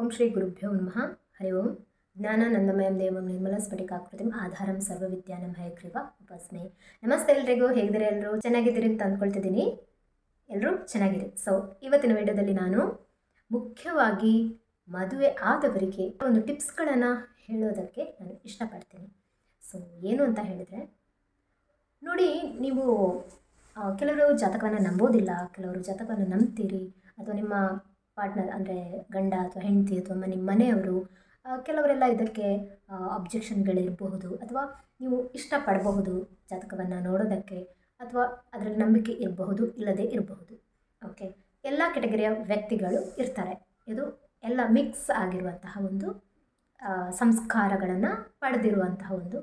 ಓಂ ಶ್ರೀ ಗುರುಭ್ಯೋ ನಮಃ. ಹರಿ ಓಂ. ಜ್ಞಾನಾನಂದಮಯಂ ದೇವಂ ನಿರ್ಮಲ ಸ್ಫಟಿಕಾಕೃತಿಂ ಆಧಾರಂ ಸರ್ವವಿದ್ಯಾನಂ ಹಯಗ್ರೀವ ಉಪಾಸನೆ. ನಮಸ್ತೆ ಎಲ್ರಿಗೂ. ಹೇಗಿದ್ದೀರಿ ಎಲ್ಲರೂ ಚೆನ್ನಾಗಿದ್ದೀರಿ ಅಂತ ಅಂದ್ಕೊಳ್ತಿದ್ದೀನಿ. ಎಲ್ಲರೂ ಚೆನ್ನಾಗಿದೆ ಸೊ ಇವತ್ತಿನ ವಿಡಿಯೋದಲ್ಲಿ ನಾನು ಮುಖ್ಯವಾಗಿ ಮದುವೆ ಆದವರಿಗೆ ಒಂದು ಟಿಪ್ಸ್ಗಳನ್ನು ಹೇಳೋದಕ್ಕೆ ನಾನು ಇಷ್ಟಪಡ್ತೀನಿ. ಸೊ ಏನು ಅಂತ ಹೇಳಿದರೆ, ನೋಡಿ, ನೀವು ಕೆಲವರು ಜಾತಕವನ್ನು ನಂಬೋದಿಲ್ಲ, ಕೆಲವರು ಜಾತಕವನ್ನು ನಂಬ್ತೀರಿ, ಅಥವಾ ನಿಮ್ಮ ಪಾರ್ಟ್ನರ್ ಅಂದರೆ ಗಂಡ ಅಥವಾ ಹೆಂಡತಿ ಅಥವಾ ನಿಮ್ಮ ಮನೆಯವರು ಕೆಲವರೆಲ್ಲ ಇದಕ್ಕೆ ಅಬ್ಜೆಕ್ಷನ್ಗಳಿರಬಹುದು ಅಥವಾ ನೀವು ಇಷ್ಟಪಡಬಹುದು ಜಾತಕವನ್ನು ನೋಡೋದಕ್ಕೆ ಅಥವಾ ಅದರಲ್ಲಿ ನಂಬಿಕೆ ಇರಬಹುದು, ಇಲ್ಲದೇ ಇರಬಹುದು. ಓಕೆ ಎಲ್ಲ ಕೆಟಗರಿಯ ವ್ಯಕ್ತಿಗಳು ಇರ್ತಾರೆ. ಇದು ಎಲ್ಲ ಮಿಕ್ಸ್ ಆಗಿರುವಂತಹ ಒಂದು ಸಂಸ್ಕಾರಗಳನ್ನು ಪಡೆದಿರುವಂತಹ ಒಂದು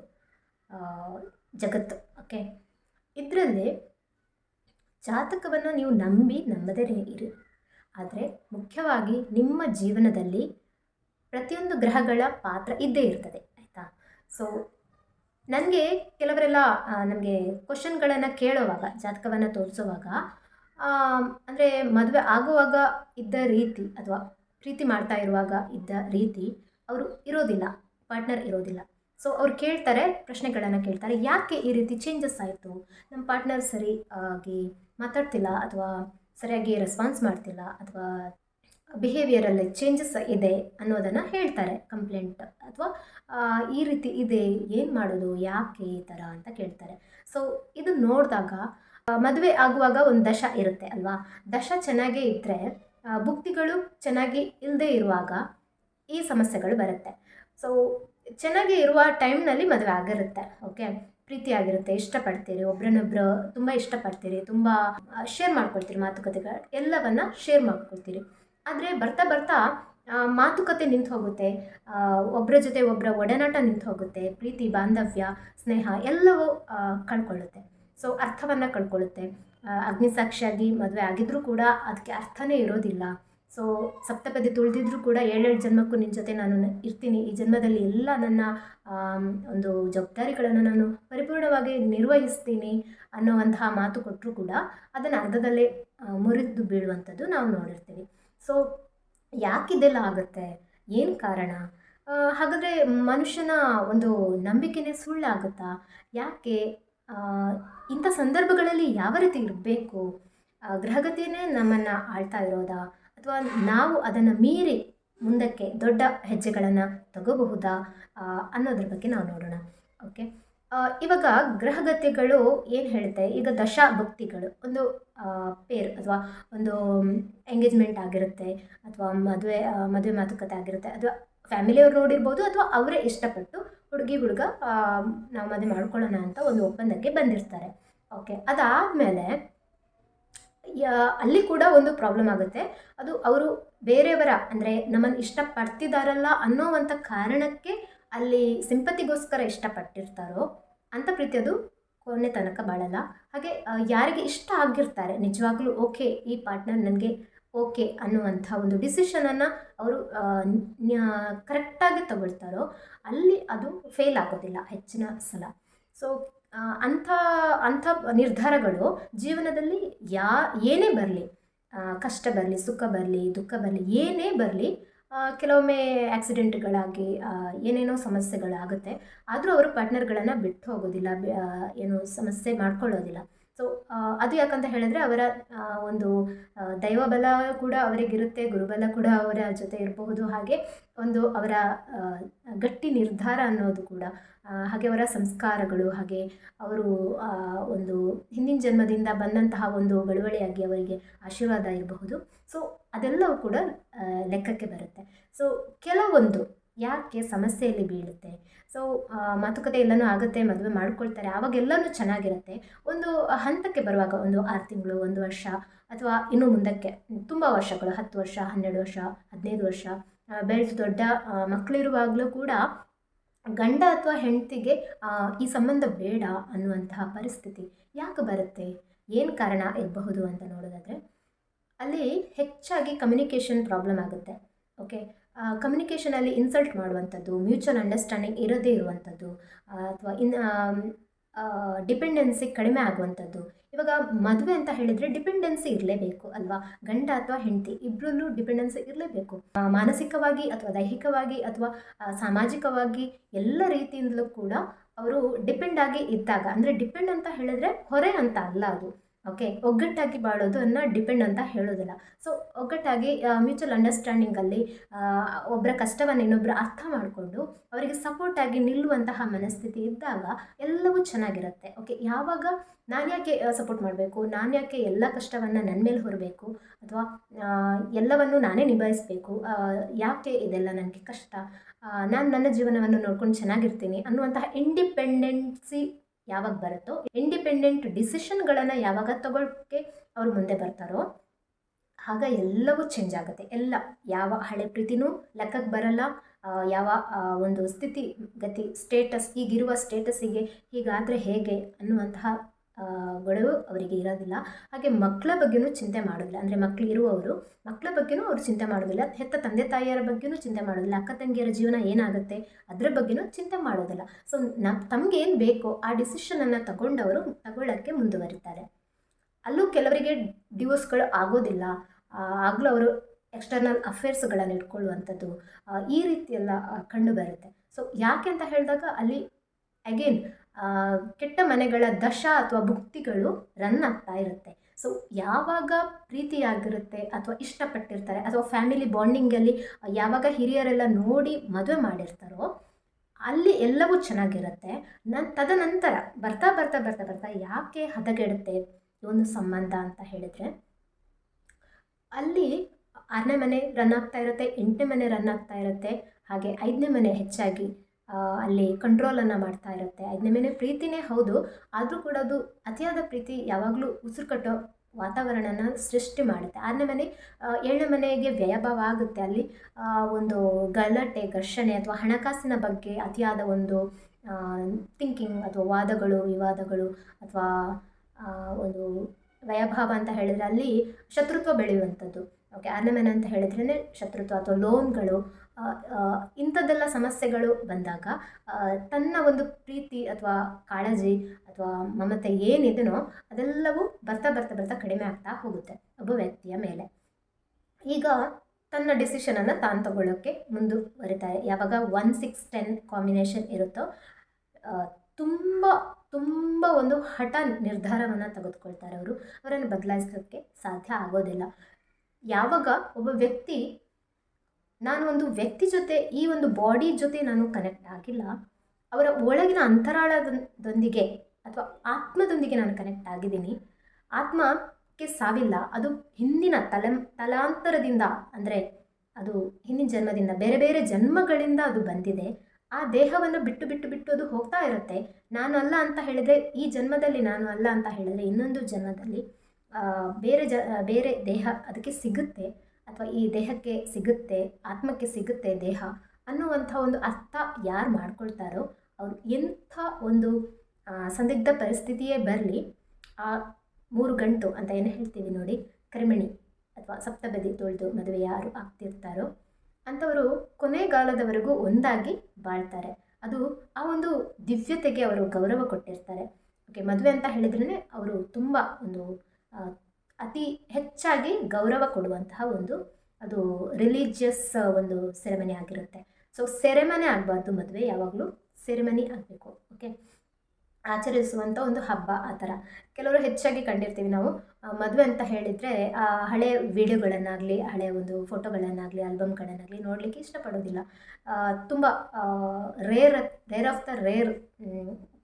ಜಗತ್ತು. ಓಕೆ ಇದರಲ್ಲಿ ಜಾತಕವನ್ನು ನೀವು ನಂಬಿ, ನಂಬದೇ ಇರಿ. ಆದರೆ ಮುಖ್ಯವಾಗಿ ನಿಮ್ಮ ಜೀವನದಲ್ಲಿ ಪ್ರತಿಯೊಂದು ಗ್ರಹಗಳ ಪಾತ್ರ ಇದ್ದೇ ಇರ್ತದೆ, ಆಯಿತಾ? ಸೊ ನನಗೆ ಕೆಲವರೆಲ್ಲ ನಮಗೆ ಕ್ವಶನ್ಗಳನ್ನು ಕೇಳುವಾಗ, ಜಾತಕವನ್ನು ತೋರಿಸುವಾಗ ಅಂದರೆ ಮದುವೆ ಆಗುವಾಗ ಇದ್ದ ರೀತಿ ಅಥವಾ ಪ್ರೀತಿ ಮಾಡ್ತಾ ಇರುವಾಗ ಇದ್ದ ರೀತಿ ಅವರು ಇರೋದಿಲ್ಲ ಪಾರ್ಟ್ನರ್ ಇರೋದಿಲ್ಲ. ಸೊ ಅವ್ರು ಕೇಳ್ತಾರೆ, ಪ್ರಶ್ನೆಗಳನ್ನು ಕೇಳ್ತಾರೆ, ಯಾಕೆ ಈ ರೀತಿ ಚೇಂಜಸ್ ಆಯಿತು? ನಮ್ಮ ಪಾರ್ಟ್ನರ್ ಸರಿ ಆಗಿ ಮಾತಾಡ್ತಿಲ್ಲ ಅಥವಾ ಸರಿಯಾಗಿ ರೆಸ್ಪಾನ್ಸ್ ಮಾಡ್ತಿಲ್ಲ ಅಥವಾ ಬಿಹೇವಿಯರಲ್ಲಿ ಚೇಂಜಸ್ ಇದೆ ಅನ್ನೋದನ್ನು ಹೇಳ್ತಾರೆ ಕಂಪ್ಲೇಂಟ್ ಅಥವಾ ಈ ರೀತಿ ಇದೆ, ಏನು ಮಾಡೋದು, ಯಾಕೆ ಈ ಥರ ಅಂತ ಕೇಳ್ತಾರೆ. ಸೊ ಇದು ನೋಡಿದಾಗ ಮದುವೆ ಆಗುವಾಗ ಒಂದು ದಶ ಇರುತ್ತೆ ಅಲ್ವಾ? ದಶ ಚೆನ್ನಾಗೇ ಇದ್ದರೆ ಭುಕ್ತಿಗಳು ಚೆನ್ನಾಗಿ ಇಲ್ಲದೆ ಇರುವಾಗ ಈ ಸಮಸ್ಯೆಗಳು ಬರುತ್ತೆ. ಸೊ ಚೆನ್ನಾಗಿ ಇರುವ ಟೈಮ್ನಲ್ಲಿ ಮದುವೆ ಆಗಿರುತ್ತೆ ಓಕೆ ಪ್ರೀತಿ ಆಗಿರುತ್ತೆ ಇಷ್ಟಪಡ್ತೀರಿ, ಒಬ್ರನ್ನೊಬ್ರು ತುಂಬ ಇಷ್ಟಪಡ್ತೀರಿ, ತುಂಬ ಶೇರ್ ಮಾಡ್ಕೊಳ್ತೀರಿ ಮಾತುಕತೆಗಳ, ಎಲ್ಲವನ್ನ ಶೇರ್ ಮಾಡ್ಕೊಳ್ತೀರಿ ಆದರೆ ಬರ್ತಾ ಬರ್ತಾ ಮಾತುಕತೆ ನಿಂತು ಹೋಗುತ್ತೆ ಒಬ್ಬರ ಜೊತೆ ಒಬ್ಬರ ಒಡನಾಟ ನಿಂತು ಹೋಗುತ್ತೆ, ಪ್ರೀತಿ, ಬಾಂಧವ್ಯ, ಸ್ನೇಹ ಎಲ್ಲವೂ ಕಳ್ಕೊಳ್ಳುತ್ತೆ. ಸೊ ಅರ್ಥವನ್ನು ಕಳ್ಕೊಳ್ಳುತ್ತೆ. ಅಗ್ನಿಸಾಕ್ಷಿಯಾಗಿ ಮದುವೆ ಆಗಿದ್ರೂ ಕೂಡ ಅದಕ್ಕೆ ಅರ್ಥನೇ ಇರೋದಿಲ್ಲ. ಸೊ ಸಪ್ತಪದಿ ತುಳಿದಿದ್ರು ಕೂಡ ಏಳೇಳು ಜನ್ಮಕ್ಕೂ ನಿನ್ನ ಜೊತೆ ನಾನು ಇರ್ತೀನಿ. ಈ ಜನ್ಮದಲ್ಲಿ ಎಲ್ಲ ನನ್ನ ಒಂದು ಜವಾಬ್ದಾರಿಗಳನ್ನು ನಾನು ಪರಿಪೂರ್ಣವಾಗಿ ನಿರ್ವಹಿಸ್ತೀನಿ ಅನ್ನೋವಂತಹ ಮಾತು ಕೊಟ್ಟರು ಕೂಡ ಅದನ್ನು ಅರ್ಧದಲ್ಲೇ ಮುರಿದು ಬೀಳುವಂಥದ್ದು ನಾವು ನೋಡಿರ್ತೀವಿ. ಸೊ ಯಾಕಿದೆಲ್ಲ ಆಗುತ್ತೆ? ಏನು ಕಾರಣ? ಹಾಗಾದರೆ ಮನುಷ್ಯನ ಒಂದು ನಂಬಿಕೆನೇ ಸುಳ್ಳಾಗುತ್ತಾ? ಯಾಕೆ? ಇಂಥ ಸಂದರ್ಭಗಳಲ್ಲಿ ಯಾವ ರೀತಿ ಇರಬೇಕು? ಗ್ರಹಗತಿಯೇ ನಮ್ಮನ್ನು ಆಳ್ತಾ ಇರೋದಾ? ಅಥವಾ ನಾವು ಅದನ್ನು ಮೀರಿ ಮುಂದಕ್ಕೆ ದೊಡ್ಡ ಹೆಜ್ಜೆಗಳನ್ನು ತಗೋಬಹುದಾ ಅನ್ನೋದ್ರ ಬಗ್ಗೆ ನಾವು ನೋಡೋಣ. ಓಕೆ ಇವಾಗ ಗ್ರಹಗತಿಗಳು ಏನು ಹೇಳುತ್ತೆ? ಈಗ ದಶಾ ಭಕ್ತಿಗಳು ಒಂದು ಪೇರ್ ಅಥವಾ ಒಂದು ಎಂಗೇಜ್ಮೆಂಟ್ ಆಗಿರುತ್ತೆ, ಅಥವಾ ಮದುವೆ ಮದುವೆ ಮಾತುಕತೆ ಆಗಿರುತ್ತೆ. ಅಥವಾ ಫ್ಯಾಮಿಲಿಯವ್ರು ನೋಡಿರ್ಬೋದು ಅಥವಾ ಅವರೇ ಇಷ್ಟಪಟ್ಟು ಹುಡುಗಿ, ಹುಡುಗ ನಾವು ಮದುವೆ ಮಾಡ್ಕೊಳ್ಳೋಣ ಅಂತ ಒಂದು ಒಪ್ಪಂದಕ್ಕೆ ಬಂದಿರ್ತಾರೆ. ಓಕೆ ಅದಾದಮೇಲೆ ಅಲ್ಲಿ ಕೂಡ ಒಂದು ಪ್ರಾಬ್ಲಮ್ ಆಗುತ್ತೆ. ಅದು ಅವರು ಬೇರೆಯವರ, ಅಂದರೆ ನಮ್ಮನ್ನು ಇಷ್ಟಪಡ್ತಿದ್ದಾರಲ್ಲ ಅನ್ನೋವಂಥ ಕಾರಣಕ್ಕೆ ಅಲ್ಲಿ ಸಿಂಪತಿಗೋಸ್ಕರ ಇಷ್ಟಪಟ್ಟಿರ್ತಾರೋ ಅಂತ ಪ್ರೀತಿ ಅದು ಕೊನೆ ತನಕ ಬಾಳಲ್ಲ. ಹಾಗೆ ಯಾರಿಗೆ ಇಷ್ಟ ಆಗಿರ್ತಾರೆ, ನಿಜವಾಗ್ಲೂ ಓಕೆ, ಈ ಪಾರ್ಟ್ನರ್ ನನಗೆ ಓಕೆ ಅನ್ನುವಂಥ ಒಂದು ಡಿಸಿಷನನ್ನು ಅವರು ಕರೆಕ್ಟಾಗಿ ತಗೊಳ್ತಾರೋ ಅಲ್ಲಿ ಅದು ಫೇಲ್ ಆಗೋದಿಲ್ಲ ಹೆಚ್ಚಿನ ಸಲ. ಸೊ ಅಂಥ ಅಂಥ ನಿರ್ಧಾರಗಳು ಜೀವನದಲ್ಲಿ ಯಾ, ಏನೇ ಬರಲಿ ಕಷ್ಟ ಬರಲಿ, ಸುಖ ಬರಲಿ, ದುಃಖ ಬರಲಿ, ಏನೇ ಬರಲಿ ಕೆಲವೊಮ್ಮೆ ಆಕ್ಸಿಡೆಂಟ್ಗಳಾಗಿ ಏನೇನೋ ಸಮಸ್ಯೆಗಳಾಗುತ್ತೆ, ಆದರೂ ಅವರು ಪಾರ್ಟ್ನರ್ಗಳನ್ನು ಬಿಟ್ಟು ಹೋಗೋದಿಲ್ಲ ಏನು ಸಮಸ್ಯೆ ಮಾಡ್ಕೊಳ್ಳೋದಿಲ್ಲ. ಸೊ ಅದು ಯಾಕಂತ ಹೇಳಿದ್ರೆ ಅವರ ಒಂದು ದೈವಬಲ ಕೂಡ ಅವರಿಗಿರುತ್ತೆ, ಗುರುಬಲ ಕೂಡ ಅವರ ಜೊತೆ ಇರಬಹುದು. ಹಾಗೆ ಒಂದು ಅವರ ಗಟ್ಟಿ ನಿರ್ಧಾರ ಅನ್ನೋದು ಕೂಡ ಹಾಗೆ ಅವರ ಸಂಸ್ಕಾರಗಳು, ಹಾಗೆ ಅವರು ಒಂದು ಹಿಂದಿನ ಜನ್ಮದಿಂದ ಬಂದಂತಹ ಒಂದು ಬಳುವಳಿಯಾಗಿ ಅವರಿಗೆ ಆಶೀರ್ವಾದ ಇರಬಹುದು. ಸೊ ಅದೆಲ್ಲವೂ ಕೂಡ ಲೆಕ್ಕಕ್ಕೆ ಬರುತ್ತೆ. ಸೊ ಕೆಲವೊಂದು ಯಾಕೆ ಸಮಸ್ಯೆಯಲ್ಲಿ ಬೀಳುತ್ತೆ? ಸೊ ಮಾತುಕತೆ ಎಲ್ಲನೂ ಆಗುತ್ತೆ, ಮದುವೆ ಮಾಡ್ಕೊಳ್ತಾರೆ ಆವಾಗೆಲ್ಲನೂ ಚೆನ್ನಾಗಿರುತ್ತೆ. ಒಂದು ಹಂತಕ್ಕೆ ಬರುವಾಗ, ಒಂದು ಆರು ತಿಂಗಳು, ಒಂದು ವರ್ಷ, ಅಥವಾ ಇನ್ನು ಮುಂದಕ್ಕೆ, ತುಂಬ ವರ್ಷಗಳು, ಹತ್ತು ವರ್ಷ, ಹನ್ನೆರಡು ವರ್ಷ, ಹದಿನೈದು ವರ್ಷ ಬೆಳೆದು ದೊಡ್ಡ ಮಕ್ಕಳಿರುವಾಗಲೂ ಕೂಡ ಗಂಡ ಅಥವಾ ಹೆಂಡತಿಗೆ ಈ ಸಂಬಂಧ ಬೇಡ ಅನ್ನುವಂತಹ ಪರಿಸ್ಥಿತಿ ಯಾಕೆ ಬರುತ್ತೆ? ಏನು ಕಾರಣ ಇರಬಹುದು ಅಂತ ನೋಡೋದಾದರೆ, ಅಲ್ಲಿ ಹೆಚ್ಚಾಗಿ ಕಮ್ಯುನಿಕೇಷನ್ ಪ್ರಾಬ್ಲಮ್ ಆಗುತ್ತೆ ಓಕೆ ಕಮ್ಯುನಿಕೇಷನಲ್ಲಿ ಇನ್ಸಲ್ಟ್ ಮಾಡುವಂಥದ್ದು ಮ್ಯೂಚುವಲ್ ಅಂಡರ್ಸ್ಟ್ಯಾಂಡಿಂಗ್ ಇರದೇ ಇರುವಂಥದ್ದು ಅಥವಾ ಇನ್ ಡಿಪೆಂಡೆನ್ಸಿ ಕಡಿಮೆ ಆಗುವಂಥದ್ದು. ಇವಾಗ ಮದುವೆ ಅಂತ ಹೇಳಿದರೆ ಡಿಪೆಂಡೆನ್ಸಿ ಇರಲೇಬೇಕು ಅಲ್ವಾ? ಗಂಡ ಅಥವಾ ಹೆಂಡತಿ ಇಬ್ಬರಲ್ಲೂ ಡಿಪೆಂಡೆನ್ಸಿ ಇರಲೇಬೇಕು. ಮಾನಸಿಕವಾಗಿ ಅಥವಾ ದೈಹಿಕವಾಗಿ ಅಥವಾ ಸಾಮಾಜಿಕವಾಗಿ ಎಲ್ಲ ರೀತಿಯಿಂದಲೂ ಕೂಡ ಅವರು ಡಿಪೆಂಡ್ ಆಗಿ ಇದ್ದಾಗ, ಅಂದರೆ ಡಿಪೆಂಡ್ ಅಂತ ಹೇಳಿದ್ರೆ ಹೊರೆ ಅಂತ ಅಲ್ಲ ಅದು. ಓಕೆ? ಒಗ್ಗಟ್ಟಾಗಿ ಬಾಳೋದು ಅನ್ನ ಡಿಪೆಂಡ್ ಅಂತ ಹೇಳೋದಿಲ್ಲ. ಸೊ, ಒಗ್ಗಟ್ಟಾಗಿ ಮ್ಯೂಚುವಲ್ ಅಂಡರ್ಸ್ಟ್ಯಾಂಡಿಂಗಲ್ಲಿ ಒಬ್ಬರ ಕಷ್ಟವನ್ನು ಇನ್ನೊಬ್ಬರು ಅರ್ಥ ಮಾಡಿಕೊಂಡು ಅವರಿಗೆ ಸಪೋರ್ಟಾಗಿ ನಿಲ್ಲುವಂತಹ ಮನಸ್ಥಿತಿ ಇದ್ದಾಗ ಎಲ್ಲವೂ ಚೆನ್ನಾಗಿರುತ್ತೆ. ಓಕೆ? ಯಾವಾಗ ನಾನು ಯಾಕೆ ಸಪೋರ್ಟ್ ಮಾಡಬೇಕು? ನಾನು ಯಾಕೆ ಎಲ್ಲ ಕಷ್ಟವನ್ನು ನನ್ನ ಮೇಲೆ ಹೊರಬೇಕು? ಅಥವಾ ಎಲ್ಲವನ್ನು ನಾನೇ ನಿಭಾಯಿಸಬೇಕು? ಯಾಕೆ ಇದೆಲ್ಲ ನನಗೆ ಕಷ್ಟ? ನಾನು ನನ್ನ ಜೀವನವನ್ನು ನೋಡ್ಕೊಂಡು ಚೆನ್ನಾಗಿರ್ತೀನಿ ಅನ್ನುವಂತಹ ಇಂಡಿಪೆಂಡೆನ್ಸಿ ಯಾವಾಗ ಬರುತ್ತೋ ಇಂಡಿಪೆಂಡೆಂಟ್ ಡಿಸಿಷನ್ಗಳನ್ನು ಯಾವಾಗ ತಗೊಳ್ಳೋಕ್ಕೆ ಅವರು ಮುಂದೆ ಬರ್ತಾರೋ, ಆಗ ಎಲ್ಲವೂ ಚೇಂಜ್ ಆಗುತ್ತೆ. ಎಲ್ಲ, ಯಾವ ಹಳೆ ಪ್ರೀತಿನೂ ಲೆಕ್ಕಕ್ಕೆ ಬರಲ್ಲ. ಯಾವ ಒಂದು ಸ್ಥಿತಿ, ಗತಿ ಸ್ಟೇಟಸ್ ಈಗಿರುವ ಸ್ಟೇಟಸ್ಸಿಗೆ ಹೀಗಾದರೆ ಹೇಗೆ ಅನ್ನುವಂತಹ ಗೊಡವು ಅವರಿಗೆ ಇರೋದಿಲ್ಲ. ಹಾಗೆ ಮಕ್ಕಳ ಬಗ್ಗೆನೂ ಚಿಂತೆ ಮಾಡೋದಿಲ್ಲ. ಅಂದರೆ ಮಕ್ಕಳು ಇರುವವರು ಮಕ್ಕಳ ಬಗ್ಗೆನೂ ಅವರು ಚಿಂತೆ ಮಾಡೋದಿಲ್ಲ. ಹೆತ್ತ ತಂದೆ ತಾಯಿಯರ ಬಗ್ಗೆನೂ ಚಿಂತೆ ಮಾಡೋದಿಲ್ಲ. ಅಕ್ಕ ತಂಗಿಯರ ಜೀವನ ಏನಾಗುತ್ತೆ ಅದರ ಬಗ್ಗೆನೂ ಚಿಂತೆ ಮಾಡೋದಿಲ್ಲ. ಸೊ ನ ತಮಗೇನು ಬೇಕೋ ಆ ಡಿಸಿಷನನ್ನು ತಗೊಂಡವರು ತಗೊಳ್ಳೋಕ್ಕೆ ಮುಂದುವರಿತಾರೆ. ಅಲ್ಲೂ ಕೆಲವರಿಗೆ ಡಿವೋರ್ಸ್ಗಳು ಆಗೋದಿಲ್ಲ. ಆಗಲೂ ಅವರು ಎಕ್ಸ್ಟರ್ನಲ್ ಅಫೇರ್ಸ್ಗಳನ್ನು ಇಟ್ಕೊಳ್ಳುವಂಥದ್ದು ಈ ರೀತಿಯೆಲ್ಲ ಕಂಡು ಬರುತ್ತೆ. ಸೊ ಯಾಕೆ ಅಂತ ಹೇಳಿದಾಗ ಅಲ್ಲಿ ಅಗೇನ್ ಕೆಟ್ಟ ಮನೆಗಳ ದಶ ಅಥವಾ ಭುಕ್ತಿಗಳು ರನ್ ಆಗ್ತಾ ಇರುತ್ತೆ. ಸೊ ಯಾವಾಗ ಪ್ರೀತಿಯಾಗಿರುತ್ತೆ ಅಥವಾ ಇಷ್ಟಪಟ್ಟಿರ್ತಾರೆ ಅಥವಾ ಫ್ಯಾಮಿಲಿ ಬಾಂಡಿಂಗಲ್ಲಿ ಯಾವಾಗ ಹಿರಿಯರೆಲ್ಲ ನೋಡಿ ಮದುವೆ ಮಾಡಿರ್ತಾರೋ, ಅಲ್ಲಿ ಎಲ್ಲವೂ ಚೆನ್ನಾಗಿರುತ್ತೆ. ನನ್ನ ತದನಂತರ ಬರ್ತಾ ಬರ್ತಾ ಬರ್ತಾ ಬರ್ತಾ ಯಾಕೆ ಹದಗೆಡುತ್ತೆ ಒಂದು ಸಂಬಂಧ ಅಂತ ಹೇಳಿದರೆ, ಅಲ್ಲಿ ಆರನೇ ಮನೆ ರನ್ ಆಗ್ತಾ ಇರುತ್ತೆ, ಎಂಟನೇ ಮನೆ ರನ್ ಆಗ್ತಾ ಇರುತ್ತೆ, ಹಾಗೆ ಐದನೇ ಮನೆ ಹೆಚ್ಚಾಗಿ ಅಲ್ಲಿ ಕಂಟ್ರೋಲನ್ನು ಮಾಡ್ತಾ ಇರುತ್ತೆ. ಐದನೇ ಮೇಲೆ ಪ್ರೀತಿನೇ ಹೌದು, ಆದರೂ ಕೂಡ ಅದು ಅತಿಯಾದ ಪ್ರೀತಿ ಯಾವಾಗಲೂ ಉಸಿರು ಕಟ್ಟೋ ವಾತಾವರಣನ ಸೃಷ್ಟಿ ಮಾಡುತ್ತೆ. ಆರನೇ ಮನೆ ಏಳನೇ ಮನೆಗೆ ವ್ಯಯಭಾವ ಆಗುತ್ತೆ. ಅಲ್ಲಿ ಒಂದು ಗಲಾಟೆ, ಘರ್ಷಣೆ ಅಥವಾ ಹಣಕಾಸಿನ ಬಗ್ಗೆ ಅತಿಯಾದ ಒಂದು ಥಿಂಕಿಂಗ್ ಅಥವಾ ವಾದಗಳು, ವಿವಾದಗಳು ಅಥವಾ ಒಂದು ವ್ಯಯಭಾವ ಅಂತ ಹೇಳಿದ್ರೆ ಅಲ್ಲಿ ಶತ್ರುತ್ವ ಬೆಳೆಯುವಂಥದ್ದು. ಓಕೆ ಆರನೇ ಮನೆ ಅಂತ ಹೇಳಿದ್ರೇ ಶತ್ರುತ್ವ ಅಥವಾ ಲೋನ್ಗಳು ಇಂಥದ್ದೆಲ್ಲ ಸಮಸ್ಯೆಗಳು ಬಂದಾಗ ತನ್ನ ಒಂದು ಪ್ರೀತಿ ಅಥವಾ ಕಾಳಜಿ ಅಥವಾ ಮಮತೆ ಏನಿದೆನೋ ಅದೆಲ್ಲವೂ ಬರ್ತಾ ಬರ್ತಾ ಬರ್ತಾ ಕಡಿಮೆ ಆಗ್ತಾ ಹೋಗುತ್ತೆ ಒಬ್ಬ ವ್ಯಕ್ತಿಯ ಮೇಲೆ. ಈಗ ತನ್ನ ಡಿಸಿಷನನ್ನು ತಾನು ತಗೊಳ್ಳೋಕ್ಕೆ ಮುಂದುವರಿತಾರೆ ಯಾವಾಗ ಒನ್ ಸಿಕ್ಸ್ ಟೆನ್ ಕಾಂಬಿನೇಷನ್ ಇರುತ್ತೋ ತುಂಬ ತುಂಬ ಒಂದು ಹಠ ನಿರ್ಧಾರವನ್ನು ತೆಗೆದುಕೊಳ್ತಾರೆ ಅವರು. ಅವರನ್ನು ಬದಲಾಯಿಸೋಕ್ಕೆ ಸಾಧ್ಯ ಆಗೋದಿಲ್ಲ. ಯಾವಾಗ ಒಬ್ಬ ವ್ಯಕ್ತಿ ನಾನು ಒಂದು ವ್ಯಕ್ತಿ ಜೊತೆ, ಈ ಒಂದು ಬಾಡಿ ಜೊತೆ ನಾನು ಕನೆಕ್ಟ್ ಆಗಿಲ್ಲ. ಅವರ ಒಳಗಿನ ಅಂತರಾಳದೊಂದಿಗೆ ಅಥವಾ ಆತ್ಮದೊಂದಿಗೆ ನಾನು ಕನೆಕ್ಟ್ ಆಗಿದ್ದೀನಿ. ಆತ್ಮಕ್ಕೆ ಸಾವಿಲ್ಲ, ಅದು ಹಿಂದಿನ ತಲೆ, ತಲಾಂತರದಿಂದ ಅಂದರೆ ಅದು ಹಿಂದಿನ ಜನ್ಮದಿಂದ, ಬೇರೆ ಬೇರೆ ಜನ್ಮಗಳಿಂದ ಅದು ಬಂದಿದೆ. ಆ ದೇಹವನ್ನು ಬಿಟ್ಟು ಬಿಟ್ಟು ಬಿಟ್ಟು ಅದು ಹೋಗ್ತಾ ಇರುತ್ತೆ. ನಾನು ಅಲ್ಲ ಅಂತ ಹೇಳಿದರೆ, ಈ ಜನ್ಮದಲ್ಲಿ ನಾನು ಅಲ್ಲ ಅಂತ ಹೇಳಿದ್ರೆ ಇನ್ನೊಂದು ಜನ್ಮದಲ್ಲಿ ಬೇರೆ ಜ, ಬೇರೆ ದೇಹ ಅದಕ್ಕೆ ಸಿಗುತ್ತೆ. ಅಥವಾ ಈ ದೇಹಕ್ಕೆ ಸಿಗುತ್ತೆ, ಆತ್ಮಕ್ಕೆ ಸಿಗುತ್ತೆ ದೇಹ ಅನ್ನುವಂಥ ಒಂದು ಅರ್ಥ ಯಾರು ಮಾಡ್ಕೊಳ್ತಾರೋ ಅವರು ಎಂಥ ಒಂದು ಸಂದಿಗ್ಧ ಪರಿಸ್ಥಿತಿಯೇ ಬರಲಿ, ಆ ಮೂರು ಗಂಟು ಅಂತ ಏನು ಹೇಳ್ತೀವಿ ನೋಡಿ, ಕರಿಮಣಿ ಅಥವಾ ಸಪ್ತಬದಿ ತೊಳೆದು ಮದುವೆ ಯಾರು ಆಗ್ತಿರ್ತಾರೋ ಅಂಥವರು ಕೊನೆಗಾಲದವರೆಗೂ ಒಂದಾಗಿ ಬಾಳ್ತಾರೆ. ಅದು ಆ ಒಂದು ದಿವ್ಯತೆಗೆ ಅವರು ಗೌರವ ಕೊಟ್ಟಿರ್ತಾರೆ. ಓಕೆ, ಮದುವೆ ಅಂತ ಹೇಳಿದ್ರೇ ಅವರು ತುಂಬ ಒಂದು ಅತಿ ಹೆಚ್ಚಾಗಿ ಗೌರವ ಕೊಡುವಂತಹ ಒಂದು ಅದು ರಿಲಿಜಿಯಸ್ ಒಂದು ಸೆರೆಮನಿ ಆಗಿರುತ್ತೆ. ಸೊ ಸೆರೆಮನೆ ಆಗಬಾರ್ದು ಮದುವೆ ಯಾವಾಗಲೂ ಸೆರೆಮನಿ ಆಗಬೇಕು ಓಕೆ ಆಚರಿಸುವಂಥ ಒಂದು ಹಬ್ಬ ಆ ಥರ. ಕೆಲವರು ಹೆಚ್ಚಾಗಿ ಕಂಡಿರ್ತೀವಿ ನಾವು ಮದುವೆ ಅಂತ ಹೇಳಿದರೆ, ಆ, ಹಳೆ ವಿಡಿಯೋಗಳನ್ನಾಗಲಿ ಹಳೆಯ ಒಂದು ಫೋಟೋಗಳನ್ನಾಗಲಿ ಆಲ್ಬಮ್ಗಳನ್ನಾಗಲಿ ನೋಡಲಿಕ್ಕೆ ಇಷ್ಟಪಡೋದಿಲ್ಲ. ತುಂಬ rare rare of the rare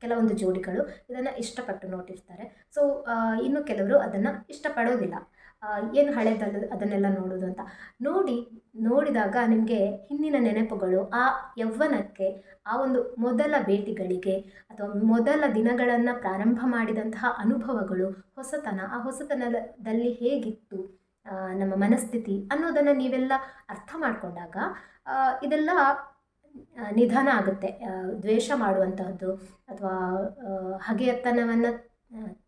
ಕೆಲವೊಂದು ಜೋಡಿಗಳು ಇದನ್ನು ಇಷ್ಟಪಟ್ಟು ನೋಡಿರ್ತಾರೆ ಸೊ ಇನ್ನು ಕೆಲವರು ಅದನ್ನು ಇಷ್ಟಪಡೋದಿಲ್ಲ. ಏನು ಹಳೆದಲ್ಲ ಅದನ್ನೆಲ್ಲ ನೋಡೋದು ಅಂತ. ನೋಡಿ, ನೋಡಿದಾಗ ನಿಮಗೆ ಹಿಂದಿನ ನೆನಪುಗಳು, ಆ ಯೌವನಕ್ಕೆ ಆ ಒಂದು ಮೊದಲ ಭೇಟಿಗಳಿಗೆ ಅಥವಾ ಮೊದಲ ದಿನಗಳನ್ನು ಪ್ರಾರಂಭ ಮಾಡಿದಂತಹ ಅನುಭವಗಳು, ಹೊಸತನ, ಆ ಹೊಸತನದಲ್ಲಿ ಹೇಗಿತ್ತು ನಮ್ಮ ಮನಸ್ಥಿತಿ ಅನ್ನೋದನ್ನು ನೀವೆಲ್ಲ ಅರ್ಥ ಮಾಡಿಕೊಂಡಾಗ ಇದೆಲ್ಲ ನಿಧಾನ ಆಗುತ್ತೆ. ದ್ವೇಷ ಮಾಡುವಂತಹದ್ದು ಅಥವಾ ಹಗೆಯತ್ತನವನ್ನು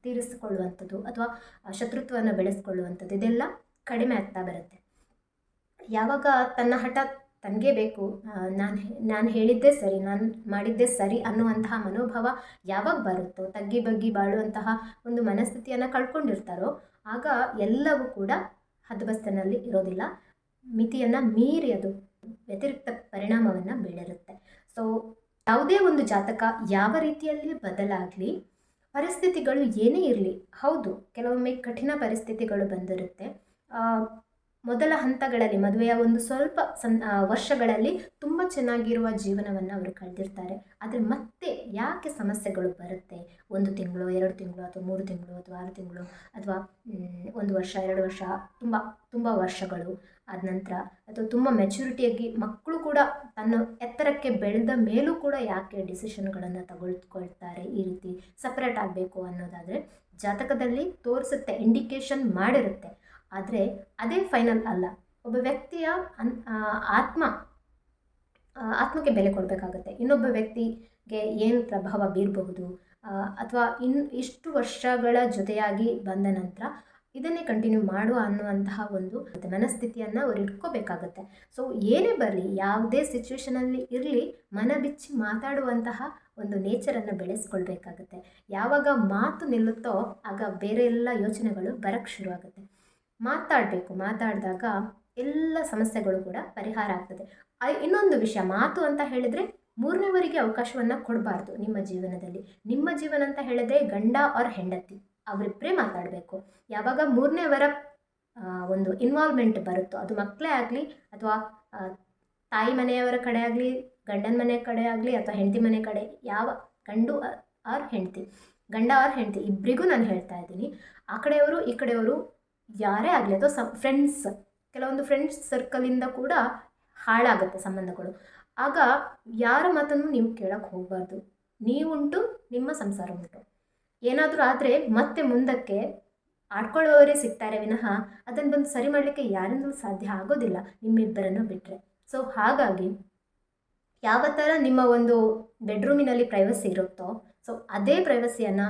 ತೀರಿಸಿಕೊಳ್ಳುವಂಥದ್ದು ಅಥವಾ ಶತ್ರುತ್ವವನ್ನು ಬೆಳೆಸ್ಕೊಳ್ಳುವಂಥದ್ದು ಇದೆಲ್ಲ ಕಡಿಮೆ ಆಗ್ತಾ ಬರುತ್ತೆ. ಯಾವಾಗ ತನ್ನ ಹಠ ತನಗೇ ಬೇಕು ನಾನು ನಾನು ಹೇಳಿದ್ದೇ ಸರಿ, ನಾನು ಮಾಡಿದ್ದೇ ಸರಿ ಅನ್ನುವಂತಹ ಮನೋಭಾವ ಯಾವಾಗ ಬರುತ್ತೋ, ತಗ್ಗಿ ಬಗ್ಗಿ ಬಾಳುವಂತಹ ಒಂದು ಮನಸ್ಥಿತಿಯನ್ನು ಕಳ್ಕೊಂಡಿರ್ತಾರೋ, ಆಗ ಎಲ್ಲವೂ ಕೂಡ ಹದ್ಬಸ್ತನಲ್ಲಿ ಇರೋದಿಲ್ಲ. ಮಿತಿಯನ್ನು ಮೀರಿ ಅದು ವ್ಯತಿರಿಕ್ತ ಪರಿಣಾಮವನ್ನು ಬೀಳಿರುತ್ತೆ. ಸೊ ಯಾವುದೇ ಒಂದು ಜಾತಕ ಯಾವ ರೀತಿಯಲ್ಲಿ ಬದಲಾಗಲಿ ಪರಿಸ್ಥಿತಿಗಳು ಏನೇ ಇರಲಿ ಹೌದು ಕೆಲವೊಮ್ಮೆ ಕಠಿಣ ಪರಿಸ್ಥಿತಿಗಳು ಬಂದಿರುತ್ತೆ. ಮೊದಲ ಹಂತಗಳಲ್ಲಿ, ಮದುವೆಯ ಒಂದು ಸ್ವಲ್ಪ ಸನ್ ವರ್ಷಗಳಲ್ಲಿ ತುಂಬ ಚೆನ್ನಾಗಿರುವ ಜೀವನವನ್ನು ಅವರು ಕಳೆದಿರ್ತಾರೆ. ಆದರೆ ಮತ್ತೆ ಯಾಕೆ ಸಮಸ್ಯೆಗಳು ಬರುತ್ತೆ? ಒಂದು ತಿಂಗಳು, ಎರಡು ತಿಂಗಳು, ಅಥವಾ ಮೂರು ತಿಂಗಳು, ಅಥವಾ ಆರು ತಿಂಗಳು, ಅಥವಾ ಒಂದು ವರ್ಷ, ಎರಡು ವರ್ಷ, ತುಂಬ ತುಂಬ ವರ್ಷಗಳು ಆದ ನಂತರ, ಅಥವಾ ತುಂಬ ಮೆಚುರಿಟಿಯಾಗಿ ಮಕ್ಕಳು ಕೂಡ ತನ್ನ ಎತ್ತರಕ್ಕೆ ಬೆಳೆದ ಮೇಲೂ ಕೂಡ ಯಾಕೆ ಡಿಸಿಷನ್ಗಳನ್ನು ತಗೊಳ್ಕೊಳ್ತಾರೆ ಈ ರೀತಿ ಸಪ್ರೇಟ್ ಆಗಬೇಕು ಅನ್ನೋದಾದರೆ, ಜಾತಕದಲ್ಲಿ ತೋರಿಸುತ್ತೆ ಇಂಡಿಕೇಶನ್ ಮಾಡಿರುತ್ತೆ. ಆದರೆ ಅದೇ ಫೈನಲ್ ಅಲ್ಲ. ಒಬ್ಬ ವ್ಯಕ್ತಿಯ ಅನ್ ಆತ್ಮ ಆತ್ಮಕ್ಕೆ ಬೆಲೆ ಕೊಡಬೇಕಾಗುತ್ತೆ. ಇನ್ನೊಬ್ಬ ವ್ಯಕ್ತಿಗೆ ಏನು ಪ್ರಭಾವ ಬೀರಬಹುದು ಅಥವಾ ಇನ್, ಇಷ್ಟು ವರ್ಷಗಳ ಜೊತೆಯಾಗಿ ಬಂದ ನಂತರ ಇದನ್ನೇ ಕಂಟಿನ್ಯೂ ಮಾಡುವ ಅನ್ನುವಂತಹ ಒಂದು ಮನಸ್ಥಿತಿಯನ್ನು ಅವ್ರು ಇಟ್ಕೋಬೇಕಾಗತ್ತೆ. ಸೊ ಏನೇ ಬರಲಿ, ಯಾವುದೇ ಸಿಚುವೇಶನಲ್ಲಿ ಇರಲಿ ಮನ ಬಿಚ್ಚಿ ಮಾತಾಡುವಂತಹ ಒಂದು ನೇಚರನ್ನು ಬೆಳೆಸ್ಕೊಳ್ಬೇಕಾಗತ್ತೆ. ಯಾವಾಗ ಮಾತು ನಿಲ್ಲುತ್ತೋ, ಆಗ ಬೇರೆ ಎಲ್ಲ ಯೋಚನೆಗಳು ಬರಕ್ಕೆ ಶುರುವಾಗುತ್ತೆ. ಮಾತಾಡಬೇಕು, ಮಾತಾಡಿದಾಗ ಎಲ್ಲ ಸಮಸ್ಯೆಗಳು ಕೂಡ ಪರಿಹಾರ ಆಗ್ತದೆ. ಇನ್ನೊಂದು ವಿಷಯ, ಮಾತು ಅಂತ ಹೇಳಿದರೆ ಮೂರನೇವರಿಗೆ ಅವಕಾಶವನ್ನು ಕೊಡಬಾರ್ದು ನಿಮ್ಮ ಜೀವನದಲ್ಲಿ. ನಿಮ್ಮ ಜೀವನ ಅಂತ ಹೇಳಿದ್ರೆ ಗಂಡ ಅವ್ರ ಹೆಂಡತಿ ಅವರಿಬ್ಬರೇ ಮಾತಾಡಬೇಕು. ಯಾವಾಗ ಮೂರನೇವರ ಒಂದು ಇನ್ವಾಲ್ವ್ಮೆಂಟ್ ಬರುತ್ತೋ, ಅದು ಮಕ್ಕಳೇ ಆಗಲಿ ಅಥವಾ ತಾಯಿ ಮನೆಯವರ ಕಡೆ ಆಗಲಿ, ಗಂಡನ ಮನೆ ಕಡೆ ಆಗಲಿ ಅಥವಾ ಹೆಂಡತಿ ಮನೆ ಕಡೆ, ಯಾವ ಗಂಡು ಆರ್ ಹೆಂಡತಿ, ಗಂಡ ಅವ್ರ ಹೆಂಡತಿ ಇಬ್ಬರಿಗೂ ನಾನು ಹೇಳ್ತಾ ಇದ್ದೀನಿ, ಆ ಕಡೆಯವರು, ಈ ಕಡೆಯವರು ಯಾರೇ ಆಗಲಿ ಅಥವಾ ಸ ಫ್ರೆಂಡ್ಸ್ ಕೆಲವೊಂದು ಫ್ರೆಂಡ್ಸ್ ಸರ್ಕಲಿಂದ ಕೂಡ ಹಾಳಾಗುತ್ತೆ ಸಂಬಂಧಗಳು. ಆಗ ಯಾರ ಮಾತನ್ನು ನೀವು ಕೇಳಕ್ಕೆ ಹೋಗಬಾರ್ದು. ನೀವುಂಟು, ನಿಮ್ಮ ಸಂಸಾರ ಉಂಟು. ಏನಾದರೂ ಆದರೆ ಮತ್ತೆ ಮುಂದಕ್ಕೆ ಆಡ್ಕೊಳ್ಳೋರೇ ಸಿಗ್ತಾರೆ ವಿನಃ ಅದನ್ನು ಬಂದು ಸರಿ ಮಾಡಲಿಕ್ಕೆ ಯಾರಿಂದಲೂ ಸಾಧ್ಯ ಆಗೋದಿಲ್ಲ, ನಿಮ್ಮಿಬ್ಬರನ್ನು ಬಿಟ್ಟರೆ ಸೊ ಹಾಗಾಗಿ ಯಾವ ಥರ ನಿಮ್ಮ ಒಂದು ಬೆಡ್ರೂಮಿನಲ್ಲಿ ಪ್ರೈವಸಿ ಇರುತ್ತೋ ಸೊ ಅದೇ ಪ್ರೈವಸಿಯನ್ನು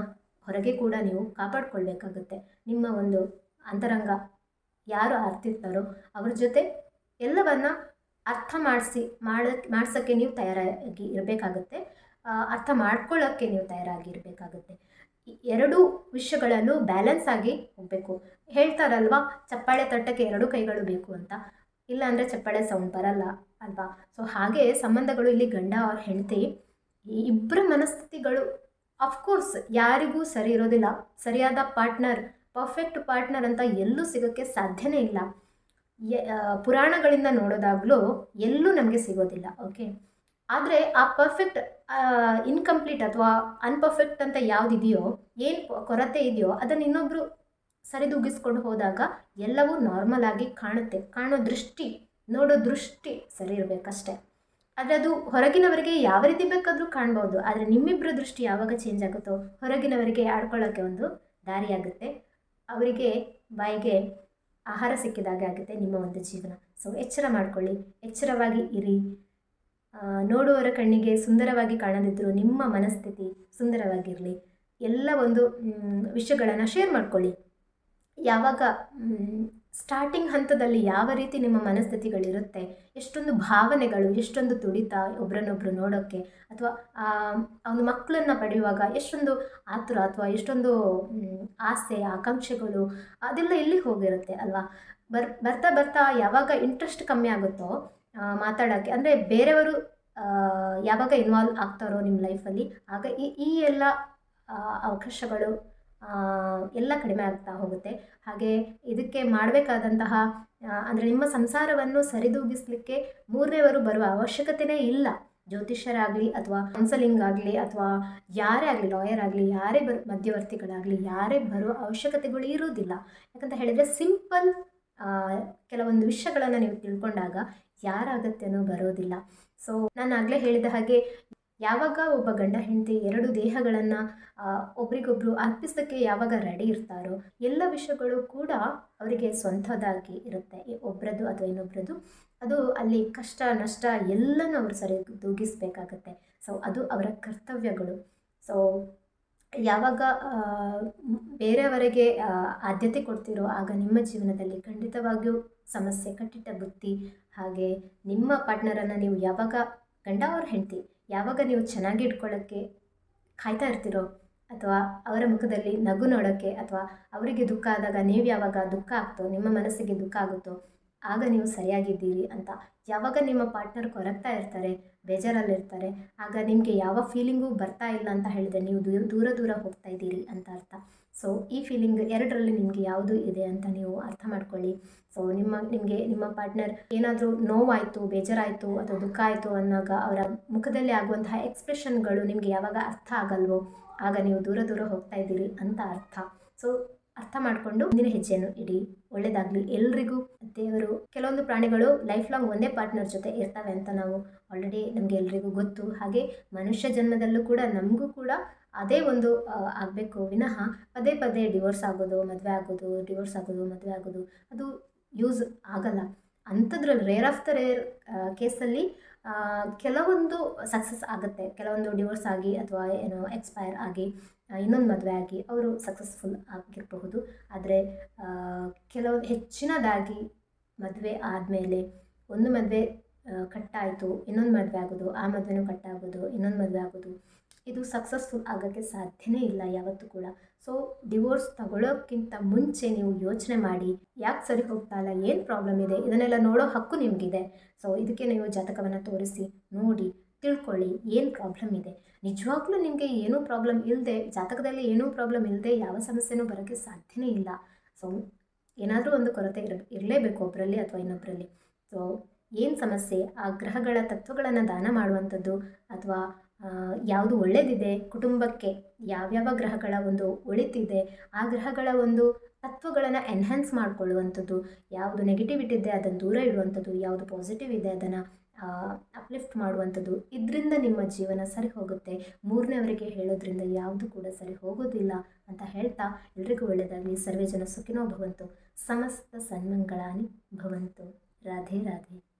ಹೊರಗೆ ಕೂಡ ನೀವು ಕಾಪಾಡ್ಕೊಳ್ಬೇಕಾಗುತ್ತೆ. ನಿಮ್ಮ ಒಂದು ಅಂತರಂಗ. ಯಾರು ಅರ್ತಿರ್ತಾರೋ ಅವ್ರ ಜೊತೆ ಎಲ್ಲವನ್ನ ಅರ್ಥ ಮಾಡಿಸಿ ಮಾಡ, ಮಾಡ್ಸೋಕ್ಕೆ ನೀವು ತಯಾರಾಗಿ ಇರಬೇಕಾಗುತ್ತೆ. ಅರ್ಥ ಮಾಡ್ಕೊಳ್ಳೋಕ್ಕೆ ನೀವು ತಯಾರಾಗಿ ಇರಬೇಕಾಗುತ್ತೆ. ಎರಡೂ ವಿಷಯಗಳಲ್ಲೂ ಬ್ಯಾಲೆನ್ಸ್ ಆಗಿ ಹೋಗಬೇಕು. ಹೇಳ್ತಾರಲ್ವಾ, ಚಪ್ಪಾಳೆ ತಟ್ಟಕ್ಕೆ ಎರಡು ಕೈಗಳು ಬೇಕು ಅಂತ. ಇಲ್ಲ ಅಂದರೆ ಚಪ್ಪಾಳೆ ಸೌಂಡ್ ಬರಲ್ಲ ಅಲ್ವಾ? ಸೊ ಹಾಗೆ ಸಂಬಂಧಗಳು ಇಲ್ಲಿ ಗಂಡ ಅವ್ರ ಹೆಂಡತಿ ಇಬ್ಬರ ಮನಸ್ಥಿತಿಗಳು ಅಫ್ಕೋರ್ಸ್ ಯಾರಿಗೂ ಸರಿ ಇರೋದಿಲ್ಲ. ಸರಿಯಾದ ಪಾರ್ಟ್ನರ್ ಪರ್ಫೆಕ್ಟ್ ಪಾರ್ಟ್ನರ್ ಅಂತ ಎಲ್ಲೂ ಸಿಗೋಕ್ಕೆ ಸಾಧ್ಯನೇ ಇಲ್ಲ. ಪುರಾಣಗಳಿಂದ ನೋಡೋದಾಗಲೂ ಎಲ್ಲೂ ನಮಗೆ ಸಿಗೋದಿಲ್ಲ, ಓಕೆ? ಆದರೆ ಆ ಪರ್ಫೆಕ್ಟ್ ಇನ್ಕಂಪ್ಲೀಟ್ ಅಥವಾ ಅನ್ಪರ್ಫೆಕ್ಟ್ ಅಂತ ಯಾವುದಿದೆಯೋ, ಏನು ಕೊರತೆ ಇದೆಯೋ, ಅದನ್ನು ಇನ್ನೊಬ್ಬರು ಸರಿದೂಗಿಸ್ಕೊಂಡು ಹೋದಾಗ ಎಲ್ಲವೂ ನಾರ್ಮಲ್ ಆಗಿ ಕಾಣುತ್ತೆ. ಕಾಣೋ ದೃಷ್ಟಿ, ನೋಡೋ ದೃಷ್ಟಿ ಸರಿ ಇರಬೇಕಷ್ಟೆ. ಆದರೆ ಅದು ಹೊರಗಿನವರಿಗೆ ಯಾವ ರೀತಿ ಬೇಕಾದರೂ ಕಾಣ್ಬೋದು, ಆದರೆ ನಿಮ್ಮಿಬ್ಬರ ದೃಷ್ಟಿ ಯಾವಾಗ ಚೇಂಜ್ ಆಗುತ್ತೋ, ಹೊರಗಿನವರಿಗೆ ಆಡ್ಕೊಳ್ಳೋಕ್ಕೆ ಒಂದು ದಾರಿಯಾಗುತ್ತೆ. ಅವರಿಗೆ ಬಾಯಿಗೆ ಆಹಾರ ಸಿಕ್ಕಿದಾಗೆ ಆಗುತ್ತೆ ನಿಮ್ಮ ಒಂದು ಜೀವನ. ಸೊ ಎಚ್ಚರ ಮಾಡಿಕೊಳ್ಳಿ, ಎಚ್ಚರವಾಗಿ ಇರಿ. ನೋಡುವವರ ಕಣ್ಣಿಗೆ ಸುಂದರವಾಗಿ ಕಾಣದಿದ್ದರೂ ನಿಮ್ಮ ಮನಸ್ಥಿತಿ ಸುಂದರವಾಗಿರಲಿ. ಎಲ್ಲ ಒಂದು ವಿಷಯಗಳನ್ನು ಶೇರ್ ಮಾಡಿಕೊಳ್ಳಿ. ಯಾವಾಗ ಸ್ಟಾರ್ಟಿಂಗ್ ಹಂತದಲ್ಲಿ ಯಾವ ರೀತಿ ನಿಮ್ಮ ಮನಸ್ಥಿತಿಗಳಿರುತ್ತೆ, ಎಷ್ಟೊಂದು ಭಾವನೆಗಳು, ಎಷ್ಟೊಂದು ತುಡಿತ ಒಬ್ರನ್ನೊಬ್ರು ನೋಡೋಕ್ಕೆ, ಅಥವಾ ಅವನು ಮಕ್ಕಳನ್ನು ಪಡೆಯುವಾಗ ಎಷ್ಟೊಂದು ಆತುರ ಅಥವಾ ಎಷ್ಟೊಂದು ಆಸೆ, ಆಕಾಂಕ್ಷೆಗಳು ಅದೆಲ್ಲ ಎಲ್ಲಿ ಹೋಗಿರುತ್ತೆ ಅಲ್ವಾ? ಬರ್, ಬರ್ತಾ ಬರ್ತಾ ಯಾವಾಗ ಇಂಟ್ರೆಸ್ಟ್ ಕಮ್ಮಿ ಆಗುತ್ತೋ ಮಾತಾಡೋಕ್ಕೆ, ಅಂದರೆ ಬೇರೆಯವರು ಯಾವಾಗ ಇನ್ವಾಲ್ವ್ ಆಗ್ತಾರೋ ನಿಮ್ಮ ಲೈಫಲ್ಲಿ ಆಗ ಈ ಈ ಎಲ್ಲ ಅವಕಾಶಗಳು ಎಲ್ಲ ಕಡಿಮೆ ಆಗ್ತಾ ಹೋಗುತ್ತೆ. ಹಾಗೆ ಇದಕ್ಕೆ ಮಾಡಬೇಕಾದಂತಹ ಅಂದರೆ ನಿಮ್ಮ ಸಂಸಾರವನ್ನು ಸರಿದೂಗಿಸಲಿಕ್ಕೆ ಮೂರನೇವರು ಬರುವ ಅವಶ್ಯಕತೆಯೇ ಇಲ್ಲ. ಜ್ಯೋತಿಷ್ಯರಾಗಲಿ ಅಥವಾ ಕೌನ್ಸಲಿಂಗ್ ಆಗಲಿ ಅಥವಾ ಯಾರೇ ಆಗಲಿ ಲಾಯರ್ ಆಗಲಿ, ಯಾರೇ ಬರ್, ಮಧ್ಯವರ್ತಿಗಳಾಗಲಿ, ಯಾರೇ ಬರುವ ಅವಶ್ಯಕತೆಗಳು ಇರುವುದಿಲ್ಲ. ಯಾಕಂತ ಹೇಳಿದರೆ ಸಿಂಪಲ್ ಕೆಲವೊಂದು ವಿಷಯಗಳನ್ನು ನೀವು ತಿಳ್ಕೊಂಡಾಗ ಯಾರ ಅಗತ್ಯನೂ ಬರೋದಿಲ್ಲ. ಸೊ ನಾನು ಆಗಲೇ ಹೇಳಿದ ಹಾಗೆ ಯಾವಾಗ ಒಬ್ಬ ಗಂಡ ಹೆಂಡತಿ ಎರಡು ದೇಹಗಳನ್ನು ಒಬ್ರಿಗೊಬ್ರು ಅರ್ಪಿಸೋಕ್ಕೆ ಯಾವಾಗ ರೆಡಿ ಇರ್ತಾರೋ, ಎಲ್ಲ ವಿಷಯಗಳು ಕೂಡ ಅವರಿಗೆ ಸ್ವಂತದಾಗಿ ಇರುತ್ತೆ. ಒಬ್ಬರದು ಅಥವಾ ಇನ್ನೊಬ್ರದ್ದು, ಅದು ಅಲ್ಲಿ ಕಷ್ಟ, ನಷ್ಟ ಎಲ್ಲನೂ ಅವರು ಸರಿ ದೂಗಿಸಬೇಕಾಗತ್ತೆ. ಸೊ ಅದು ಅವರ ಕರ್ತವ್ಯಗಳು. ಸೊ ಯಾವಾಗ ಬೇರೆಯವರಿಗೆ ಆದ್ಯತೆ ಕೊಡ್ತೀರೋ, ಆಗ ನಿಮ್ಮ ಜೀವನದಲ್ಲಿ ಖಂಡಿತವಾಗಿಯೂ ಸಮಸ್ಯೆ, ಕಟ್ಟಿಟ್ಟ ಬುತ್ತಿ ಹಾಗೆ ನಿಮ್ಮ ಪಾರ್ಟ್ನರನ್ನು ನೀವು ಯಾವಾಗ ಗಂಡ ಅವ್ರ ಹೆಂಡತಿ ಯಾವಾಗ ನೀವು ಚೆನ್ನಾಗಿ ಇಟ್ಕೊಳ್ಳೋಕ್ಕೆ ಕಾಯ್ತಾ ಇರ್ತೀರೋ ಅಥವಾ ಅವರ ಮುಖದಲ್ಲಿ ನಗು ನೋಡೋಕ್ಕೆ ಅಥವಾ ಅವರಿಗೆ ದುಃಖ ಆದಾಗ ನೀವು ಯಾವಾಗ ದುಃಖ ಆಗ್ತೋ, ನಿಮ್ಮ ಮನಸ್ಸಿಗೆ ದುಃಖ ಆಗುತ್ತೋ, ಆಗ ನೀವು ಸರಿಯಾಗಿದ್ದೀರಿ ಅಂತ ಯಾವಾಗ ನಿಮ್ಮ ಪಾರ್ಟ್ನರ್ ಕೊರಗ್ತಾ ಇರ್ತಾರೆ, ಬೇಜಾರಲ್ಲಿರ್ತಾರೆ, ಆಗ ನಿಮಗೆ ಯಾವ ಫೀಲಿಂಗು ಬರ್ತಾ ಇಲ್ಲ ಅಂತ ಹೇಳಿದರೆ ನೀವು ದೂರ ದೂರ ದೂರ ಹೋಗ್ತಾ ಇದ್ದೀರಿ ಅಂತ ಅರ್ಥ. ಸೊ ಈ ಫೀಲಿಂಗ್ ಎರಡರಲ್ಲಿ ನಿಮಗೆ ಯಾವುದು ಇದೆ ಅಂತ ನೀವು ಅರ್ಥ ಮಾಡ್ಕೊಳ್ಳಿ. ಸೊ ನಿಮ್ಮ, ನಿಮಗೆ, ನಿಮ್ಮ ಪಾರ್ಟ್ನರ್ ಏನಾದರೂ ನೋವಾಯಿತು, ಬೇಜಾರಾಯಿತು ಅಥವಾ ದುಃಖ ಆಯಿತು ಅನ್ನೋವಾಗ ಅವರ ಮುಖದಲ್ಲಿ ಆಗುವಂತಹ ಎಕ್ಸ್ಪ್ರೆಷನ್ಗಳು ನಿಮಗೆ ಯಾವಾಗ ಅರ್ಥ ಆಗಲ್ವೋ, ಆಗ ನೀವು ದೂರ ದೂರ ಹೋಗ್ತಾ ಇದ್ದೀರಿ ಅಂತ ಅರ್ಥ. ಸೊ ಅರ್ಥ ಮಾಡಿಕೊಂಡು ಮುಂದಿನ ಹೆಜ್ಜೆಯನ್ನು ಇಡಿ. ಒಳ್ಳೆಯದಾಗಲಿ ಎಲ್ರಿಗೂ. ದೇವರು, ಕೆಲವೊಂದು ಪ್ರಾಣಿಗಳು ಲೈಫ್ ಲಾಂಗ್ ಒಂದೇ ಪಾರ್ಟ್ನರ್ ಜೊತೆ ಇರ್ತವೆ ಅಂತ ನಾವು ಆಲ್ರೆಡಿ ನಮಗೆ ಎಲ್ರಿಗೂ ಗೊತ್ತು. ಹಾಗೆ ಮನುಷ್ಯ ಜನ್ಮದಲ್ಲೂ ಕೂಡ ನಮಗೂ ಕೂಡ ಅದೇ ಒಂದು ಆಗಬೇಕು. ವಿನಃ ಪದೇ ಪದೇ ಡಿವೋರ್ಸ್ ಆಗೋದು, ಮದುವೆ ಆಗೋದು, ಡಿವೋರ್ಸ್ ಆಗೋದು, ಮದುವೆ ಆಗೋದು, ಅದು ಯೂಸ್ ಆಗಲ್ಲ. ಅಂಥದ್ರಲ್ಲಿ, ರೇರ್ ಆಫ್ ದ ರೇರ್ ಕೇಸಲ್ಲಿ ಕೆಲವೊಂದು ಸಕ್ಸಸ್ ಆಗುತ್ತೆ. ಕೆಲವೊಂದು ಡಿವೋರ್ಸ್ ಆಗಿ ಅಥವಾ ಏನೋ ಎಕ್ಸ್ಪೈರ್ ಆಗಿ ಇನ್ನೊಂದು ಮದುವೆ ಆಗಿ ಅವರು ಸಕ್ಸಸ್ಫುಲ್ ಆಗಿರಬಹುದು. ಆದರೆ ಕೆಲವು ಹೆಚ್ಚಿನದಾಗಿ ಮದುವೆ ಆದಮೇಲೆ ಒಂದು ಮದುವೆ ಕಟ್ಟಾಯಿತು ಇನ್ನೊಂದು ಮದುವೆ ಆಗೋದು, ಆ ಮದುವೆನೂ ಕಟ್ಟಾಗೋದು ಇನ್ನೊಂದು ಮದುವೆ ಆಗೋದು ಇದು ಸಕ್ಸಸ್ಫುಲ್ ಆಗೋಕ್ಕೆ ಸಾಧ್ಯನೇ ಇಲ್ಲ ಯಾವತ್ತೂ ಕೂಡ. ಸೊ ಡಿವೋರ್ಸ್ ತಗೊಳ್ಳೋಕ್ಕಿಂತ ಮುಂಚೆ ನೀವು ಯೋಚನೆ ಮಾಡಿ, ಯಾಕೆ ಸರಿ ಹೋಗ್ತಾ ಇಲ್ಲ, ಏನು ಪ್ರಾಬ್ಲಮ್ ಇದೆ, ಇದನ್ನೆಲ್ಲ ನೋಡೋ ಹಕ್ಕು ನಿಮಗಿದೆ. ಸೊ ಇದಕ್ಕೆ ನೀವು ಜಾತಕವನ್ನು ತೋರಿಸಿ, ನೋಡಿ, ತಿಳ್ಕೊಳ್ಳಿ, ಏನು ಪ್ರಾಬ್ಲಮ್ ಇದೆ. ನಿಜವಾಗ್ಲೂ ನಿಮಗೆ ಏನೂ ಪ್ರಾಬ್ಲಮ್ ಇಲ್ಲದೆ ಜಾತಕದಲ್ಲಿ ಏನೂ ಪ್ರಾಬ್ಲಮ್ ಇಲ್ಲದೆ ಯಾವ ಸಮಸ್ಯೆನೂ ಬರೋಕ್ಕೆ ಸಾಧ್ಯನೇ ಇಲ್ಲ. ಸೊ ಏನಾದರೂ ಒಂದು ಕೊರತೆ ಇರ ಇರಲೇಬೇಕು ಒಬ್ಬರಲ್ಲಿ ಅಥವಾ ಇನ್ನೊಬ್ಬರಲ್ಲಿ ಸೊ ಏನು ಸಮಸ್ಯೆ, ಆ ಗ್ರಹಗಳ ತತ್ವಗಳನ್ನು ದಾನ ಮಾಡುವಂಥದ್ದು ಅಥವಾ ಯಾವುದು ಒಳ್ಳೆಯದಿದೆ ಕುಟುಂಬಕ್ಕೆ ಯಾವ್ಯಾವ ಗ್ರಹಗಳ ಒಂದು ಒಳಿತಿದೆ, ಆ ಗ್ರಹಗಳ ಒಂದು ತತ್ವಗಳನ್ನು ಎನ್ಹ್ಯಾನ್ಸ್ ಮಾಡಿಕೊಳ್ಳುವಂಥದ್ದು, ಯಾವುದು ನೆಗೆಟಿವಿಟಿ ಇದೆ ಅದನ್ನು ದೂರ ಇಡುವಂಥದ್ದು, ಯಾವುದು ಪಾಸಿಟಿವ್ ಇದೆ ಅದನ್ನು ಅಪ್ಲಿಫ್ಟ್ ಮಾಡುವಂಥದ್ದು, ಇದರಿಂದ ನಿಮ್ಮ ಜೀವನ ಸರಿ ಹೋಗುತ್ತೆ. ಮೂರನೇವರಿಗೆ ಹೇಳೋದ್ರಿಂದ ಯಾವುದು ಕೂಡ ಸರಿ ಹೋಗೋದಿಲ್ಲ ಅಂತ ಹೇಳ್ತಾ ಎಲ್ರಿಗೂ ಒಳ್ಳೆಯದಾಗಲಿ. ಸರ್ವೇ ಜನ ಸುಖಿನೋ ಭವಂತು. ಸಮಸ್ತ ಸನ್ಮಂಗಳಾನಿ ಭವಂತು. ರಾಧೆ ರಾಧೆ.